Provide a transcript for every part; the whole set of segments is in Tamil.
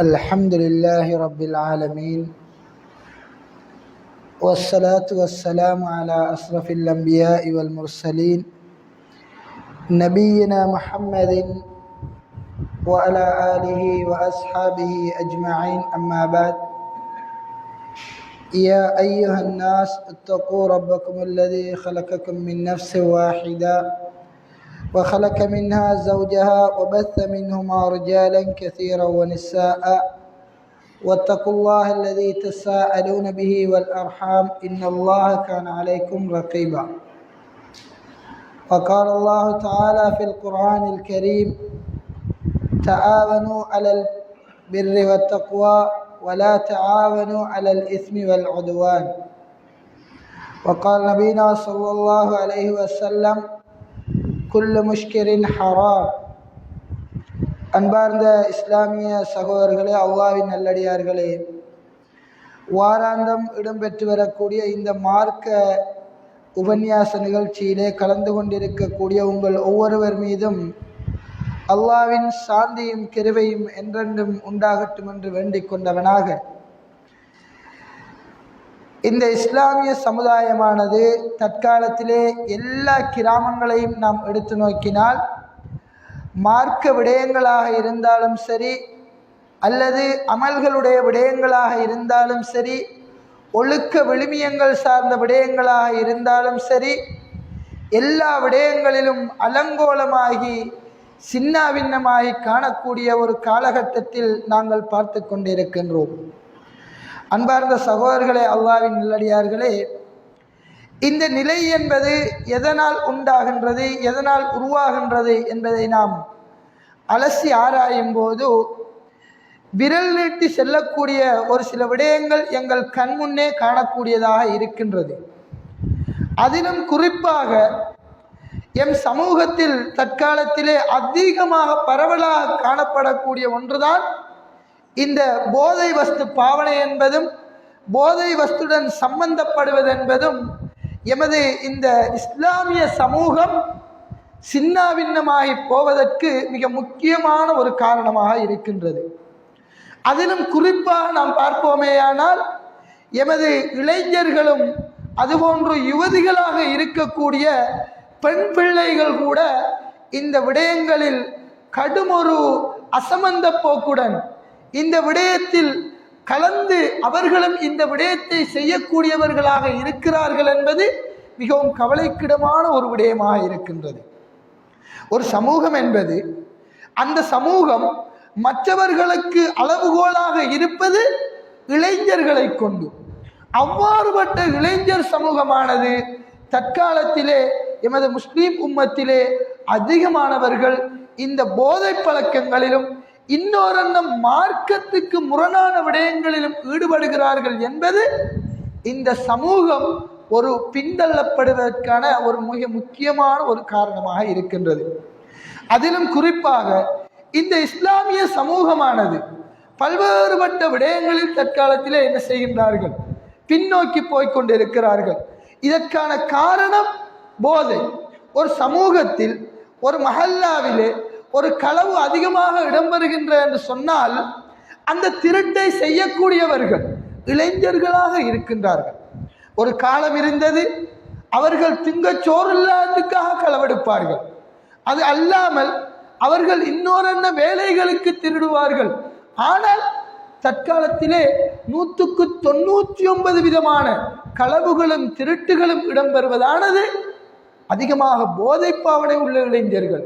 الحمد لله رب العالمين والصلاة والسلام على أشرف الأنبياء والمرسلين نبينا محمد وعلى آله وأصحابه أجمعين أما بعد. يا أيها الناس اتقوا ربكم الذي خلقكم من نفس واحدة. وخلق منها زوجها وبث منهما رجالا كثيرا ونساء. واتقوا الله الذي تساءلون به والأرحام. إن الله كان عليكم رقيبا. وقال الله تعالى في القرآن الكريم تعاونوا على البر والتقوى ولا تعاونوا على الإثم والعدوان. وقال نبينا صلى الله عليه وسلم குல்லு முஷ்கிரின் ஹராம். அன்பார்ந்த இஸ்லாமிய சகோதரர்களே அவ்வாவின் நல்லடியார்களே வாராந்தம் இடம்பெற்று வரக்கூடிய இந்த மார்க்க உபன்யாச நிகழ்ச்சியிலே கலந்து கொண்டிருக்கக்கூடிய உங்கள் ஒவ்வொருவர் மீதும் அல்லாவின் சாந்தியும் கிருவையும் என்றென்றும் உண்டாகட்டும் என்று வேண்டிக் கொண்டவனாக இந்த இஸ்லாமிய சமுதாயமானது தற்காலத்திலே எல்லா கிராமங்களையும் நாம் எடுத்து நோக்கினால் மார்க்க விடயங்களாக இருந்தாலும் சரி அல்லது அமல்களுடைய விடயங்களாக இருந்தாலும் சரி ஒழுக்க விழுமியங்கள் சார்ந்த விடயங்களாக இருந்தாலும் சரி எல்லா விடயங்களிலும் அலங்கோலமாகி சின்னாபின்னமாகி காணக்கூடிய ஒரு காலகட்டத்தில் நாங்கள் பார்த்து கொண்டிருக்கின்றோம். அன்பார்ந்த சகோதரர்களே அல்லாவின் நல்லடியார்களே இந்த நிலை என்பது எதனால் உண்டாகின்றது எதனால் உருவாகின்றது என்பதை நாம் அலசி ஆராயும் போது விரல் நீட்டி செல்லக்கூடிய ஒரு சில விடயங்கள் எங்கள் கண்முன்னே காணக்கூடியதாக இருக்கின்றது. அதிலும் குறிப்பாக எம் சமூகத்தில் தற்காலத்திலே அதிகமாக பரவலாக காணப்படக்கூடிய ஒன்றுதான் இந்த போதை வஸ்து பாவனை என்பதும் போதை வஸ்துடன் சம்பந்தப்படுவது என்பதும் எமது இந்த இஸ்லாமிய சமூகம் சின்னாபின்னமாகி போவதற்கு மிக முக்கியமான ஒரு காரணமாக இருக்கின்றது. அதிலும் குறிப்பாக நாம் பார்ப்போமேயானால் எமது இளைஞர்களும் அதுபோன்று யுவதிகளாக இருக்கக்கூடிய பெண் பிள்ளைகள் கூட இந்த விடயங்களில் கடுமொரு அசமந்த போக்குடன் இந்த விடயத்தில் கலந்து அவர்களும் இந்த விடயத்தை செய்யக்கூடியவர்களாக இருக்கிறார்கள் என்பது மிகவும் கவலைக்கிடமான ஒரு விடயமாக இருக்கின்றது. ஒரு சமூகம் என்பது அந்த சமூகம் மற்றவர்களுக்கு அளவுகோலாக இருப்பது இளைஞர்களை கொண்டு. அவ்வாறுபட்ட இளைஞர் சமூகமானது தற்காலத்திலே எமது முஸ்லீம் உம்மத்திலே அதிகமானவர்கள் இந்த போதை பழக்கங்களிலும் இன்னொரு மார்க்கத்துக்கு முரணான விடயங்களிலும் ஈடுபடுகிறார்கள் என்பது இந்த சமூகம் ஒரு பின்தள்ளப்படுவதற்கான ஒரு மிக முக்கியமான ஒரு காரணமாக இருக்கின்றது. அதிலும் குறிப்பாக இந்த இஸ்லாமிய சமூகமானது பல்வேறுபட்ட விடயங்களில் தற்காலத்திலே என்ன செய்கின்றார்கள்? பின்னோக்கி போய்கொண்டிருக்கிறார்கள் இதற்கான காரணம் போதை. ஒரு சமூகத்தில் ஒரு மஹல்லாவிலே ஒரு களவு அதிகமாக இடம்பெறுகின்ற என்று சொன்னால் அந்த திருட்டை செய்யக்கூடியவர்கள் இளைஞர்களாக இருக்கின்றார்கள். ஒரு காலம் இருந்தது அவர்கள் திங்கச்சோறு இல்லாததுக்காக களவெடுப்பார்கள். அது அல்லாமல் அவர்கள் இன்னொரு வேலைகளுக்கு திருடுவார்கள். ஆனால் தற்காலத்திலே நூற்றுக்கு தொண்ணூற்றி ஒன்பது விதமான களவுகளும் திருட்டுகளும் இடம்பெறுவதானது அதிகமாக போதைப்பாவனை உள்ள இளைஞர்கள்.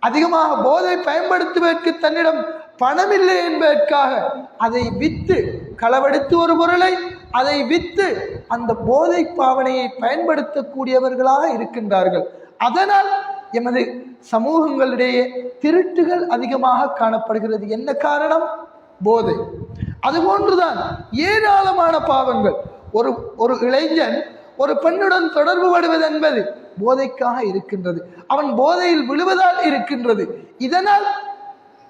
அதிகமாக போதை பயன்படுத்துவதற்கு தன்னிடம் பணம் இல்லை என்பதற்காக அதை விற்று களவெடுத்து ஒரு பொருளை அதை விற்று அந்த போதை பாவனையை பயன்படுத்தக்கூடியவர்களாக இருக்கின்றார்கள். அதனால் எமது சமூகங்களிடையே திருட்டுகள் அதிகமாக காணப்படுகிறது. என்ன காரணம்? போதை. அதுபோன்றுதான் ஏராளமான பாவங்கள். ஒரு ஒரு இளைஞன் ஒரு பெண்ணுடன் தொடர்பு படுவது என்பது போதைக்காக இருக்கின்றது. அவன் போதையில் விழுவதால் இருக்கின்றது. இதனால்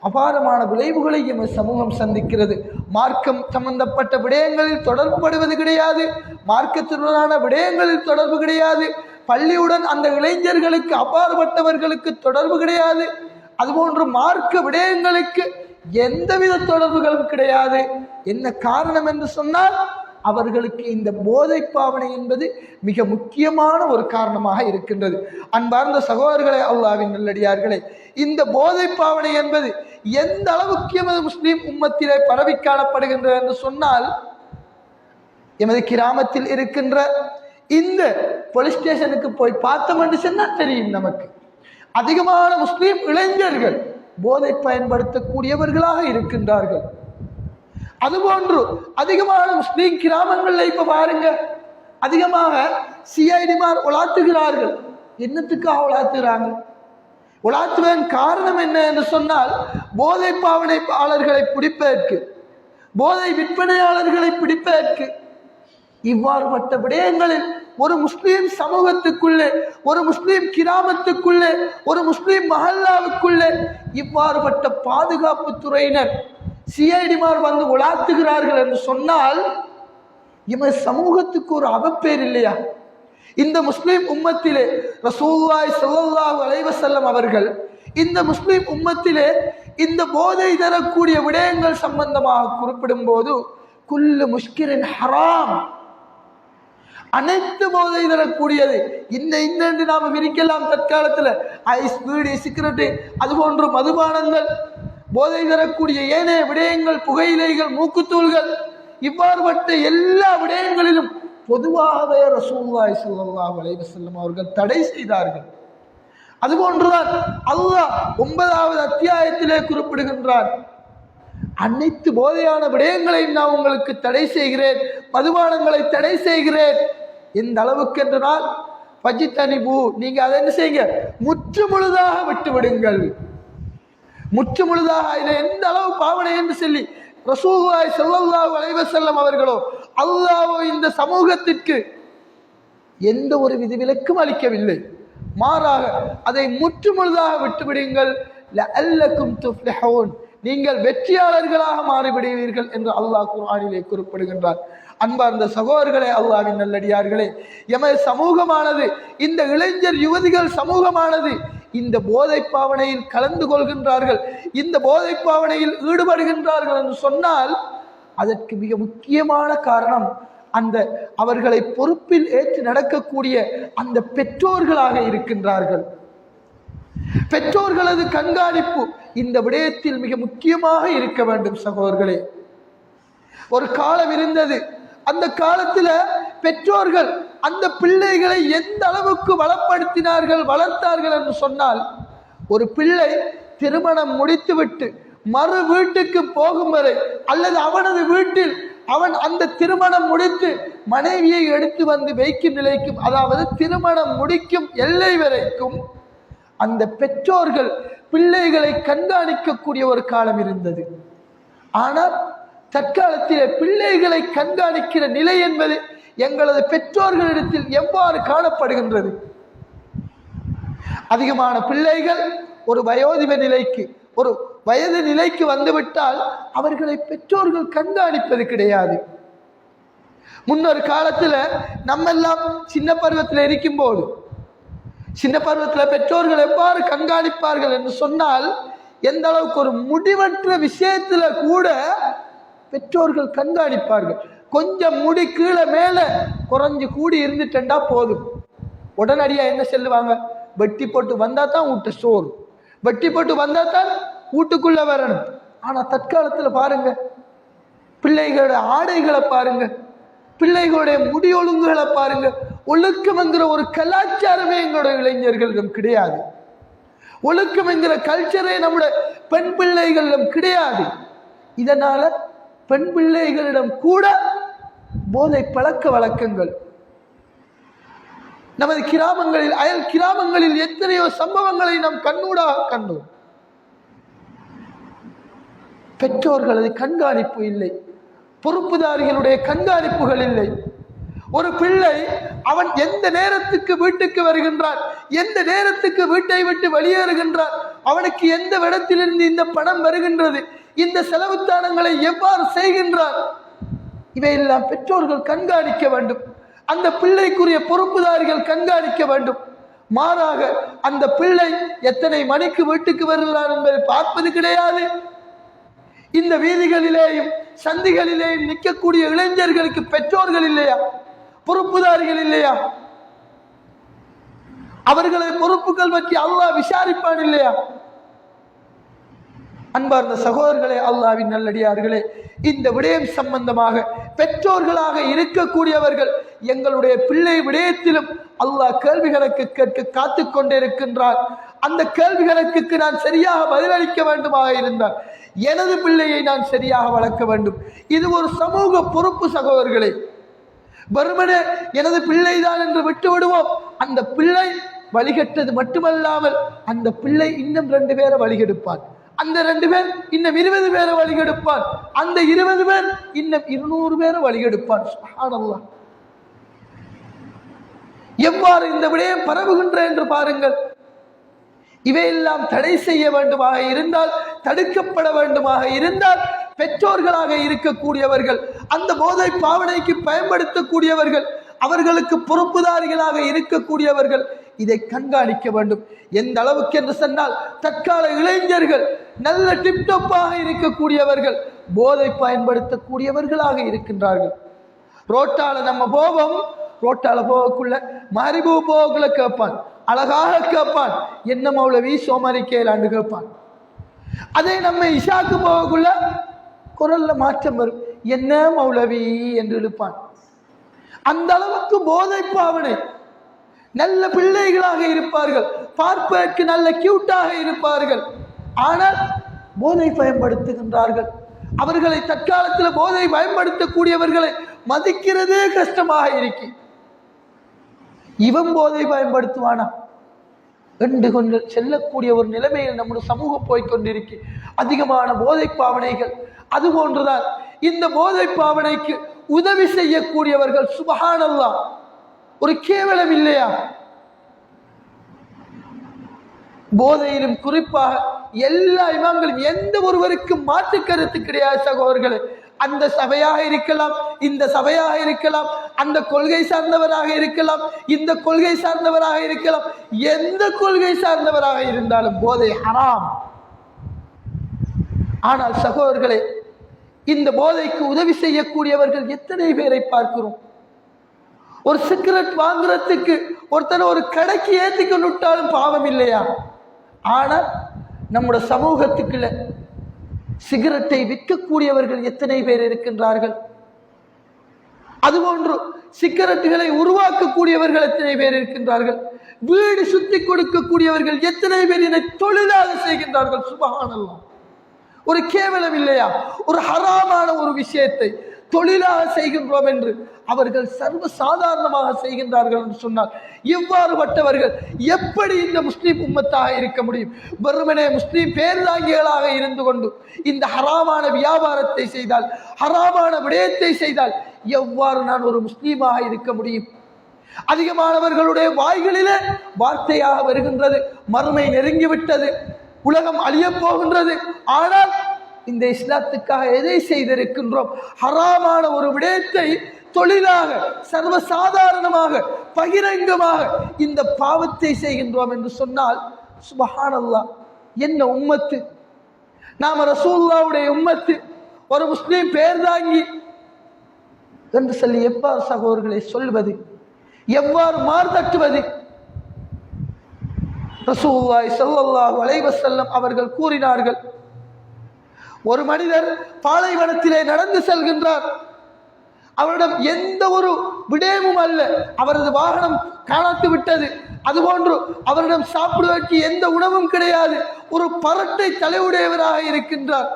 அபாரமான விளைவுகளை எமது சமூகம் சந்திக்கிறது. மார்க்கம் சம்பந்தப்பட்ட விடயங்களில் தொடர்பு படுவது கிடையாது. மார்க்கத்துடனான விடயங்களில் தொடர்பு கிடையாது. பள்ளியுடன் அந்த இளைஞர்களுக்கு அப்பாற்பட்டவர்களுக்கு தொடர்பு கிடையாது. அதுபோன்று மார்க்க விடயங்களுக்கு எந்தவித தொடர்புகளும் கிடையாது. என்ன காரணம் என்று சொன்னால் அவர்களுக்கு இந்த போதை பாவனை என்பது மிக முக்கியமான ஒரு காரணமாக இருக்கின்றது. அன்பார்ந்த சகோதரர்களே அல்லாவின் நல்லடியார்களே இந்த போதை பாவனை என்பது எந்த அளவுக்கு எமது முஸ்லீம் உம்மத்திலே பரவி காணப்படுகின்றது என்று சொன்னால் எமது கிராமத்தில் இருக்கின்ற இந்த போலீஸ் ஸ்டேஷனுக்கு போய் பார்த்தோம் என்று சொன்னால் தெரியும் நமக்கு. அதிகமான முஸ்லீம் இளைஞர்கள் போதை பயன்படுத்தக்கூடியவர்களாக இருக்கின்றார்கள். அதுபோன்று அதிகமான முஸ்லீம் கிராமங்களில் இப்ப பாருங்க அதிகமாக சிஐடிமார் உலாத்துகிறார்கள். என்னத்துக்காக உலாத்துகிறாங்க? உலாத்துவன் காரணம் என்ன என்று சொன்னால் போதை பாவனைப்பாளர்களை பிடிப்பதற்கு போதை விற்பனையாளர்களை பிடிப்பதற்கு. இவ்வாறுபட்ட விடயங்களில் ஒரு முஸ்லீம் சமூகத்துக்குள்ளே ஒரு முஸ்லீம் கிராமத்துக்குள்ளே ஒரு முஸ்லீம் மஹல்லாவுக்குள்ளே இவ்வாறுபட்ட பாதுகாப்பு துறையினர் சிஐடிமார் வந்து உலாத்துகிறார்கள் என்று சொன்னால் இவன் சமூகத்துக்கு ஒரு அவப்பேர் இல்லையா? இந்த முஸ்லீம் உம்மத்திலே ரசூல்லாய் ஸல்லல்லாஹு அலைவசல்லம் அவர்கள் இந்த முஸ்லீம் உம்மத்திலே இந்த போதை தரக்கூடிய விடயங்கள் சம்பந்தமாக குறிப்பிடும் போது குல்லு முஷ்கிரின் ஹராம். அனைத்து போதை தரக்கூடியது இந்த இந்த நாம் விரிக்கலாம் தற்காலத்தில். ஐஸ் பீடி சிகரெட்டு அது போன்ற மதுபானங்கள் போதை தரக்கூடிய ஏனைய விடயங்கள் புகையிலைகள் மூக்குத்தூள்கள் இவ்வாறுபட்ட எல்லா விடயங்களிலும் பொதுவாகவே ரசூல்லாய் சூழல்லா அலைஹி அவர்கள் தடை செய்தார்கள். அதுபோன்றுதான் அல்லாஹ் ஒன்பதாவது அத்தியாயத்திலே குறிப்பிடுகின்றான். அனைத்து போதையான விடயங்களை நான் உங்களுக்கு தடை செய்கிறேன் மதுபானங்களை தடை செய்கிறேன். எந்த அளவுக்கு என்றால் பஜித்தனிபு நீங்க அதை என்ன செய்யுங்க? முற்று முழுதாக விட்டு விடுங்கள் முற்று முழுதாக இதை எந்த அளவு பாவனை என்று சொல்லி ரசூவாய் ஸல்லல்லாஹு வளைவ செல்லம் அவர்களோ அல்லாவோ இந்த சமூகத்திற்கு எந்த ஒரு விதிவிலக்கும் அளிக்கவில்லை. மாறாக அதை முற்று முழுதாக விட்டுவிடுங்கள். அல்லக்கும் துஃப்லஹோன். நீங்கள் வெற்றியாளர்களாக மாறிவிடுவீர்கள் என்று அல்லாஹ் குர்ஆனிலே குறிப்பிடுகின்றார். அன்பார்ந்த சகோதரர்களே அல்லாவின் நல்லடியார்களே எமது சமூகமானது இந்த இளைஞர் யுவதிகள் சமூகமானது இந்த போதை பாவனையில் கலந்து கொள்கின்றார்கள். இந்த போதை பாவனையில் ஈடுபடுகின்றார்கள் என்று சொன்னால் அதற்கு மிக முக்கியமான காரணம் அந்த அவர்களை பொறுப்பில் ஏற்று நடக்கக்கூடிய அந்த பெற்றோர்களாக இருக்கின்றார்கள். பெற்றோர்களது கண்காணிப்பு இந்த விடயத்தில் மிக முக்கியமாக இருக்க வேண்டும் சகோதரர்களே. ஒரு காலம் இருந்தது. அந்த காலத்தில் பெற்றோர்கள் அந்த பிள்ளைகளை எந்த அளவுக்கு வளப்படுத்தினார்கள் வளர்த்தார்கள் என்று சொன்னால் ஒரு பிள்ளை திருமணம் முடித்துவிட்டு மறு வீட்டுக்கு போகும் வரை அல்லது அவனது வீட்டில் அவன் அந்த திருமணம் முடித்து மனைவியை எடுத்து வந்து வைக்கும் நிலைக்கும் அதாவது திருமணம் முடிக்கும் எல்லை வரைக்கும் அந்த பெற்றோர்கள் பிள்ளைகளை கண்காணிக்கக்கூடிய ஒரு காலம் இருந்தது. ஆனால் தற்காலத்திலே பிள்ளைகளை கண்காணிக்கிற நிலை என்பது எங்களது பெற்றோர்களிடத்தில் எவ்வாறு காணப்படுகின்றது? அதிகமான பிள்ளைகள் ஒரு வயோதிப நிலைக்கு ஒரு வயது நிலைக்கு வந்துவிட்டால் அவர்களை பெற்றோர்கள் கண்காணிப்பது கிடையாது. முன்னொரு காலத்தில் நம்ம எல்லாம் சின்ன பருவத்தில் இருக்கும்போது சின்ன பருவத்தில் பெற்றோர்கள் எவ்வாறு கண்காணிப்பார்கள் என்று சொன்னால் எந்த அளவுக்கு ஒரு முடிவற்ற விஷயத்தில் கூட பெற்றோர்கள் கண்காணிப்பார்கள். கொஞ்சம் முடி கீழே மேலே குறைஞ்சு கூடி இருந்துட்டா போதும். உடனடியாக என்ன செல்லுவாங்க? வெட்டி போட்டு வந்தால் தான் வீட்டு சோறு. வெட்டி போட்டு வந்தால் தான் வீட்டுக்குள்ளே வரணும். ஆனால் தற்காலத்தில் பாருங்கள் பிள்ளைகளோட ஆடைகளை பாருங்கள் பிள்ளைகளுடைய முடி ஒழுங்குகளை பாருங்கள் ஒழுக்கம் என்கிற ஒரு கலாச்சாரமே எங்களோட இளைஞர்களிடம் கிடையாது. ஒழுக்கம் என்கிற கல்ச்சரே நம்முடைய பெண் பிள்ளைகளிடம் கிடையாது. இதனால பெண் பிள்ளைகளிடம் கூட போதை பழக்க வழக்கங்கள் நமது கிராமங்களில் அயல் கிராமங்களில் எத்தனையோ சம்பவங்களை நாம் கண்ணூடாக கண்டோம். பெற்றோர்களது கண்காணிப்பு இல்லை. பொறுப்புதாரிகளுடைய கண்காணிப்புகள் இல்லை. ஒரு பிள்ளை அவன் எந்த நேரத்துக்கு வீட்டுக்கு வருகின்றான்? எந்த நேரத்துக்கு வீட்டை விட்டு வெளியேறுகின்றான்? அவனுக்கு எந்த இடத்திலிருந்து இந்த பணம் வருகின்றது? இந்த செலவுத்தானங்களை எவ்வாறு செய்கின்றான்? இவையெல்லாம் பெற்றோர்கள் கண்காணிக்க வேண்டும். அந்த பிள்ளைக்குரிய பொறுப்புதாரிகள் கண்காணிக்க வேண்டும். மாறாக அந்த பிள்ளை எத்தனை மணிக்கு வீட்டுக்கு வருகிறான் என்பதை பார்ப்பது கிடையாது. இந்த வீதிகளிலேயும் சந்திகளிலேயும் நிற்கக்கூடிய இளைஞர்களுக்கு பெற்றோர்கள் இல்லையா? பொறுப்புதாரிகள் இல்லையா? அவர்களை பொறுப்புகள் பற்றி அல்லாஹ் விசாரிப்பான் இல்லையா? அன்பார்ந்த சகோதரர்களே அல்லாவின் நல்லடியார்களே இந்த விடயம் சம்பந்தமாக பெற்றோர்களாக இருக்கக்கூடியவர்கள் எங்களுடைய பிள்ளை விடயத்திலும் அல்லாஹ் கேள்வி கணக்கு கேட்க காத்து கொண்டிருக்கின்றார். அந்த கேள்வி கணக்குக்கு நான் சரியாக பதிலளிக்க வேண்டுமாக இருந்தால் எனது பிள்ளையை நான் சரியாக வளர்க்க வேண்டும். இது ஒரு சமூக பொறுப்பு சகோதரர்களே. பருமனே எனது பிள்ளைதான் என்று விட்டு விடுவோம் அந்த பிள்ளை வழிகட்டது மட்டுமல்லாமல் அந்த பிள்ளை இன்னும் ரெண்டு பேரை வழிகெடுப்பான். அந்த ரெண்டு பேர் இன்னும் இருபது பேரை வழிகெடுப்பான். அந்த இருபது பேர் இன்னும் இருநூறு பேரை வழிகெடுப்பான். சுப்ஹானல்லாஹ் எவ்வாறு இந்த விடயம் பரவுகின்ற என்று பாருங்கள். இவையெல்லாம் தடை செய்ய வேண்டுமாக இருந்தால் தடுக்கப்பட வேண்டுமாக இருந்தால் பெற்றோர்களாக இருக்கக்கூடியவர்கள் அந்த போதை பாவனைக்கு பயன்படுத்தக்கூடியவர்கள் அவர்களுக்கு பொறுப்புதாரிகளாக இருக்கக்கூடியவர்கள் இதை கண்காணிக்க வேண்டும். எந்த அளவுக்கு என்று சொன்னால் தற்கால இளைஞர்கள் நல்ல டிப்டப்பாக இருக்கக்கூடியவர்கள் போதை பயன்படுத்தக்கூடியவர்களாக இருக்கின்றார்கள். ரோட்டால நம்ம போவோம் ரோட்டால போகக்குள்ள மறிபு போகக்குள்ள கேட்பான் அழகாக கேட்பான் என்ன மௌலவி சோமாரி கேளாண்டு கேட்பான். அதே நம்ம இஷாக்கு போகக்குள்ள குரல்ல மாற்றம் வரும். என்ன மௌலவி? என்று இழுப்பான். அந்த அளவுக்கு போதை பாவனை நல்ல பிள்ளைகளாக இருப்பார்கள். பார்ப்பதற்கு நல்ல கியூட்டாக இருப்பார்கள். ஆனால் போதை பயன்படுத்துகின்றார்கள். அவர்களை தற்காலத்தில் போதை பயன்படுத்தக்கூடியவர்களை மதிக்கிறதே கஷ்டமாக இருக்கு. இவன் போதை பயன்படுத்துவானா? என்று கொண்டு செல்லக்கூடிய ஒரு நிலைமையில் நம்முடைய சமூகம் போய்கொண்டிருக்கு அதிகமான போதை பாவனைகள். அது போன்றுதான் இந்த போதை பாவனைக்கு உதவி செய்யக்கூடியவர்கள் சுபஹானல்லா. ஒரு கேவலம் இல்லையா? போதையிலும் குறிப்பாக எல்லா இமாம்களும் எந்த ஒருவருக்கும் மாற்று கருத்து கிடையாது சகோதரர்களே. அந்த சபையாக இருக்கலாம் இந்த சபையாக இருக்கலாம் அந்த கொள்கை சார்ந்தவராக இருக்கலாம் இந்த கொள்கை சார்ந்தவராக இருக்கலாம். எந்த கொள்கை சார்ந்தவராக இருந்தாலும் போதை ஹராம். ஆனால் சகோதரர்களே இந்த போதைக்கு உதவி செய்யக்கூடியவர்கள் எத்தனை பேரை பார்க்கிறோம்? ஒரு சிகரெட் வாங்குறதுக்கு ஒருத்தனை ஒரு கடைக்கு ஏற்றி கொண்டு விட்டாலும் பாவம் இல்லையா? ஆனால் நம்முடைய சமூகத்துக்குள்ள சிகரெட்டை விற்கக்கூடியவர்கள் எத்தனை பேர் இருக்கின்றார்கள்? அதுபோன்று சிகரெட்டுகளை உருவாக்கக்கூடியவர்கள் எத்தனை பேர் இருக்கின்றார்கள்? வீடு சுத்தி கொடுக்கக்கூடியவர்கள் எத்தனை பேர் இதை தொழிலாக செய்கின்றார்கள்? சுபகானல்லாம் ஒரு கேவலம் இல்லையா? ஒரு ஹராமான ஒரு விஷயத்தை தொழிலாக செய்கின்றோம் என்று அவர்கள் சர்வ சாதாரணமாக செய்கின்றார்கள் என்று சொன்னால் எவ்வாறு பட்டவர்கள் எப்படி இந்த முஸ்லீம் உம்மத்தாக இருக்க முடியும்? வெறுமனே முஸ்லீம் பேர்தாங்கிகளாக இருந்து கொண்டு இந்த ஹராமான வியாபாரத்தை செய்தால் ஹராமான விடயத்தை செய்தால் எவ்வாறு நான் ஒரு முஸ்லீமாக இருக்க முடியும்? அதிகமானவர்களுடைய வாய்களிலே வார்த்தையாக வருகின்றது மறுமை நெருங்கிவிட்டது. உலகம் அழியப் போகின்றது ஆனால் இந்த இஸ்லாத்துக்காக எதை செய்திருக்கின்றோம்? ஹராமான ஒரு விடயத்தை தொழிலாக சர்வசாதாரணமாக பகிரங்கமாக இந்த பாவத்தை செய்கின்றோம் என்று சொன்னால் சுபஹானல்லா என்ன உம்மத்து? நாம ரசூல்லாவுடைய உம்மத்து ஒரு முஸ்லீம் பேர் தாங்கி என்று சொல்லி எவ்வாறு சகோதரர்களை சொல்வது? எவ்வாறு மார்தட்டுவது? ரசூல்லாய் ஸல்லல்லாஹு அலைஹி செல்லம் அவர்கள் கூறினார்கள் ஒரு மனிதர் பாலைவனத்திலே நடந்து செல்கின்றார். அவரிடம் எந்த ஒரு விடயமும் அல்ல. அவரது வாகனம் காணாத்து விட்டது. அதுபோன்று அவரிடம் சாப்பிடுவதற்கு எந்த உணவும் கிடையாது. ஒரு பரட்டை தலையுடையவராக இருக்கின்றார்.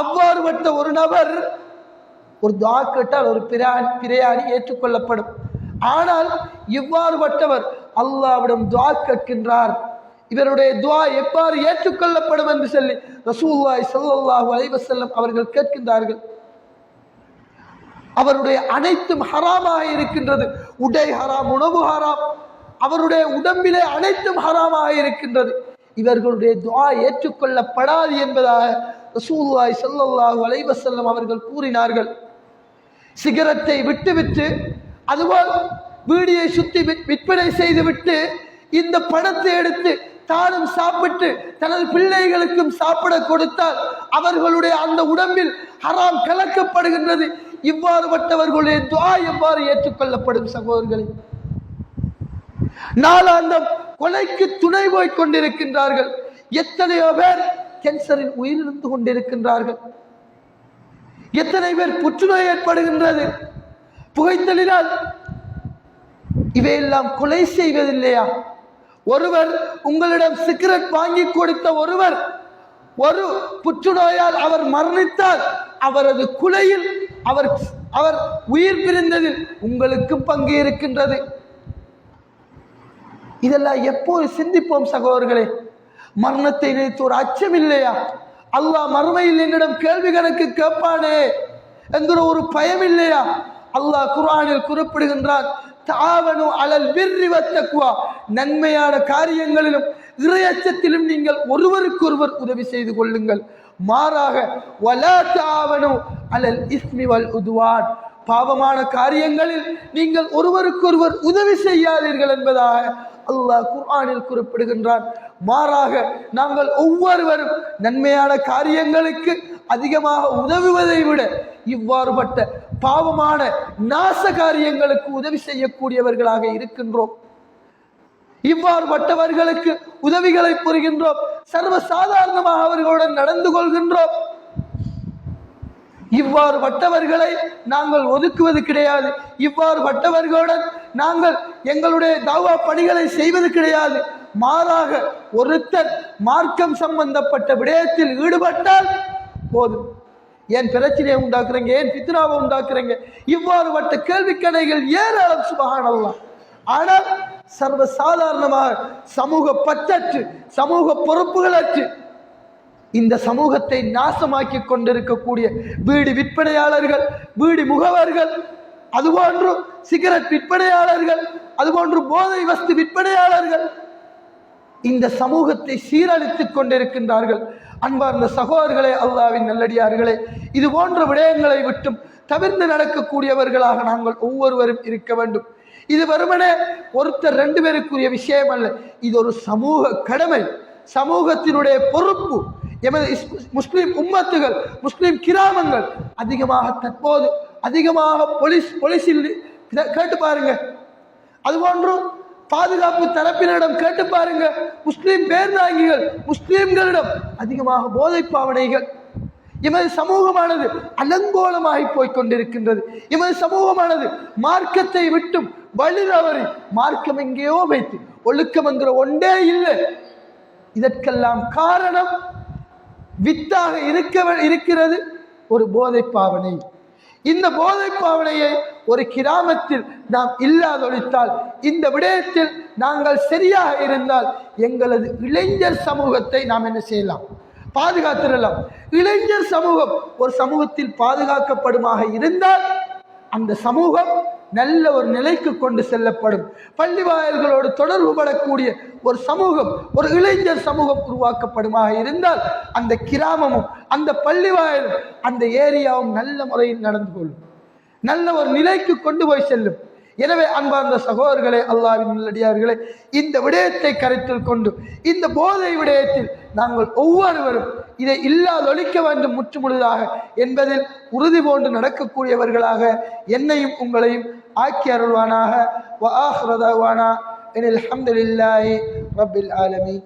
அவ்வாறுபட்ட ஒரு நபர் ஒரு துவா கேட்டால் ஒரு பிராணி பிரயாணி ஏற்றுக்கொள்ளப்படும். ஆனால் இவ்வாறுபட்டவர் அல்லாவிடம் துவா கேட்கின்றார். இவருடைய துவா எவ்வாறு ஏற்றுக்கொள்ளப்படும் என்று சொல்லி ரசூல்லாய் ஸல்லல்லாஹு அலைவசல்லம் அவர்கள் கேட்கின்றார்கள். அவருடைய அனைத்தும் ஹராமாக இருக்கின்றது. உடை ஹராம் உணவு ஹராம். அவருடைய உடம்பிலே அனைத்தும் ஹராமாக இருக்கின்றது. இவர்களுடைய துவா ஏற்றுக்கொள்ளப்படாது என்பதாக ரசூல்லாய் ஸல்லல்லாஹு அலைவசல்லம் அவர்கள் கூறினார்கள். சிகரத்தை விட்டுவிட்டு அதுபோல் வீடியை சுத்தி விற்- விற்பனை செய்துவிட்டு இந்த பணத்தை எடுத்து தானும் சாப்பிட்டு தனது பிள்ளைகளுக்கும் சாப்பிட கொடுத்தால் அவர்களுடைய அந்த உடம்பில் ஹராம் கலக்கப்படுகின்றது. இவ்வாறுபட்டவர்களுடைய துவா எவ்வாறு ஏற்றுக்கொள்ளப்படும் சகோதரர்களே? நாளாந்தம் கொலைக்கு துணை போய் கொண்டிருக்கின்றார்கள். எத்தனையோ பேர் கேன்சரில் உயிரிழந்து கொண்டிருக்கின்றார்கள். எத்தனை பேர் புற்றுநோய் ஏற்படுகின்றது. புகைத்தலினால் இவையெல்லாம் கொலை செய்வதில்லையா? ஒருவர் உங்களிடம் சிகரெட் வாங்கி கொடுத்த ஒருவர் ஒரு புற்றுநோயால் அவர் மரணித்தால் அவரது குலையில் அவர் அவர் உயிர் பிரிந்ததில் உங்களுக்கும் பங்கு இருக்கின்றது. இதெல்லாம் எப்போது சிந்திப்போம் சகோதரர்களே? மரணத்தை நினைத்து ஒரு அச்சம் இல்லையா? அல்லாஹ் மறுமையில் என்னிடம் கேள்வி கணக்கு கேட்பானே என்கிற ஒரு பயம் இல்லையா? அல்லாஹ் குர்ஆனில் குறிப்பிடுகின்றான் தாவனு அலல் பிர்ரி வத்தக்குவா நன்மையான காரியங்களிலும் இறையச்சத்திலும் நீங்கள் ஒருவருக்கொருவர் உதவி செய்து கொள்ளுங்கள். மாறாக வலா தாவனு அலல் இஸ்மி வல் உதுவான். பாவமான காரியங்களில் நீங்கள் ஒருவருக்கொருவர் உதவி செய்யாதீர்கள் என்பதாக அல்லாஹ் குர்ஆனில் குறிப்பிடுகின்றான். மாறாக நாங்கள் ஒவ்வொருவரும் நன்மையான காரியங்களுக்கு அதிகமாக உதவுவதை விட இவ்வாறுபட்ட பாவமான நாச காரியங்களுக்கு உதவி செய்யக்கூடியவர்களாக இருக்கின்றோம். இவ்வாறுபட்டவர்களுக்கு உதவிகளை புரிகின்றோம். சர்வ சாதாரணமாக அவர்களுடன் நடந்து கொள்கின்றோம். இவ்வாறு பட்டவர்களை நாங்கள் ஒதுக்குவது கிடையாது. இவ்வாறு பட்டவர்களுடன் நாங்கள் எங்களுடைய தாவா பணிகளை செய்வது கிடையாது. மாறாக ஒருத்தர் மார்க்கம் சம்பந்தப்பட்ட விடயத்தில் ஈடுபட்டால் போதும். ஏன் பிரச்சனையை உண்டாக்குறீங்க? ஏன் பித்னாவை உண்டாக்குறீங்க? இவ்வாறு பட்ட கேள்விக்கணைகள் ஏராளம் சுபகானல்லாம் ஆனால் சர்வ சாதாரணமாக சமூக பற்றற்று சமூக பொறுப்புகளற்று இந்த சமூகத்தை நாசமாக்கி கொண்டிருக்கக்கூடிய வீடு விற்பனையாளர்கள் வீடு முகவர்கள் அதுபோன்று சிகரெட் விற்பனையாளர்கள் அதுபோன்று போதை வஸ்து விற்பனையாளர்கள் இந்த சமூகத்தை சீரழித்துக் கொண்டிருக்கின்றார்கள். அன்பார்ந்த சகோதரர்களே அல்லாவின் நல்லடியார்களே இது போன்ற விடயங்களை விட்டும் தவிர்த்து நடக்கக்கூடியவர்களாக நாங்கள் ஒவ்வொருவரும் இருக்க வேண்டும். இது வருமனே ஒருத்தர் ரெண்டு பேருக்குரிய விஷயம் அல்ல இது ஒரு சமூக கடமை. சமூகத்தினுடைய பொறுப்பு எமது இஸ்- முஸ்லிம் உம்மத்துகள் முஸ்லிம் கிராமங்கள் அதிகமாக தற்போது அதிகமாக போலீஸ் போலீஸில் கேட்டு பாருங்க அதுபோன்றும் பாதுகாப்பு தரப்பினரிடம் கேட்டு பாருங்க. முஸ்லீம் பேர்தாங்கிகள் முஸ்லீம்களிடம் அதிகமாக போதை பாவனைகள். எமது சமூகமானது அலங்கோலமாகி போய் கொண்டிருக்கின்றது எமது சமூகமானது மார்க்கத்தை விட்டும் வழிதவறி மார்க்கம் எங்கேயோ வைத்து ஒழுக்கம் என்கிற ஒன்றே இல்லை. இதற்கெல்லாம் காரணம் வித்தாக இருக்க இருக்கிறது ஒரு போதை பாவனை. இந்த போதை பாவனையை ஒரு கிராமத்தில் நாம் இல்லாதொழித்தால் இந்த விடயத்தில் நாங்கள் சரியாக இருந்தால் எங்களது இளைஞர் சமூகத்தை நாம் என்ன செய்யலாம்? பாதுகாத்திடலாம். இளைஞர் சமூகம் ஒரு சமூகத்தில் பாதுகாக்கப்படுமாக இருந்தால் அந்த சமூகம் நல்ல ஒரு நிலைக்கு கொண்டு செல்லப்படும். பள்ளி வாயில்களோடு தொடர்பு படக்கூடிய ஒரு சமூகம் ஒரு இளைஞர் சமூகம் உருவாக்கப்படுமாக இருந்தால் அந்த கிராமமும் அந்த பள்ளி வாயிலும் அந்த ஏரியாவும் நல்ல முறையில் நடந்து கொள்ளும். நல்ல ஒரு நிலைக்கு கொண்டு போய் செல்லும். எனவே அன்பார்ந்த சகோதரர்களே அல்லாவின் நல்லடியார்களே இந்த விடயத்தை கருத்தில் கொண்டு இந்த போதை விடயத்தில் நாங்கள் ஒவ்வொருவரும் இதை இல்லாதொழிக்க வேண்டும் முற்றுமுழுதாக என்பதில் உறுதி போன்று நடக்கக்கூடியவர்களாக என்னையும் உங்களையும் ஆக்கி அருள்வானாக. வ ஆஹ்ரதவானா எனில் அல்ஹம்துலில்லாஹி ரப்பில் ஆலமி